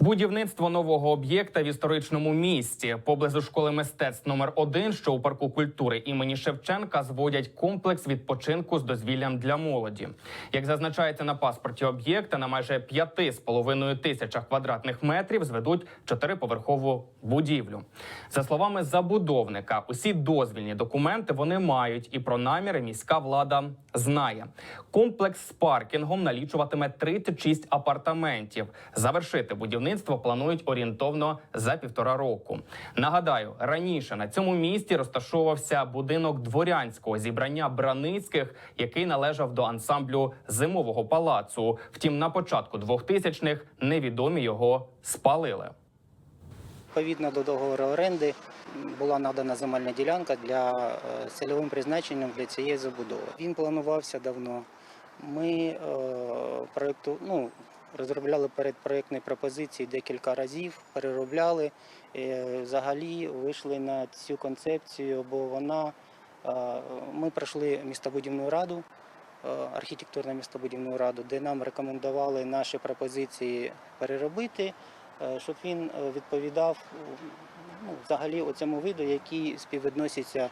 Будівництво нового об'єкта в історичному місті поблизу школи мистецтв номер 1 що у парку культури імені Шевченка, зводять комплекс відпочинку з дозвіллям для молоді. Як зазначається на паспорті об'єкта, на майже 5,5 тисячах квадратних метрів зведуть чотириповерхову будівлю. За словами забудовника, усі дозвільні документи вони мають, і про наміри міська влада знає. Комплекс з паркінгом налічуватиме 36 апартаментів. Завершити будівництво планують орієнтовно за півтора року. Нагадаю, раніше на цьому місці розташовувався будинок дворянського зібрання Браницьких, який належав до ансамблю зимового палацу. Втім, на початку 2000-х невідомі його спалили. Відповідно до договору оренди була надана земельна ділянка для е, цільовим призначенням для цієї забудови. Він планувався давно. Ми е, проекту, ну, розробляли передпроектні пропозиції декілька разів, переробляли. Взагалі вийшли на цю концепцію, бо вона ми пройшли містобудівну раду, архітектурну містобудівну раду, де нам рекомендували наші пропозиції переробити щоб він відповідав ну, взагалі цьому виду, який співвідноситься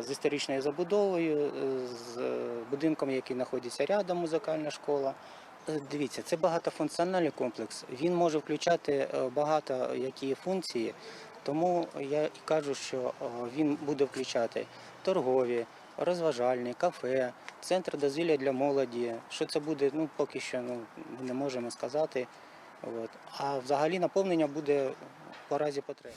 з історичною забудовою, з будинком, який знаходиться рядом, музикальна школа. Е, Дивіться, це багатофункціональний комплекс. Він може включати е, багато які функції, тому я і кажу, що е, він буде включати торгові, розважальні, кафе, центр дозвілля для молоді. Що це буде, ну поки що ну, ми не можемо сказати. От. А взагалі наповнення буде по разі потреби.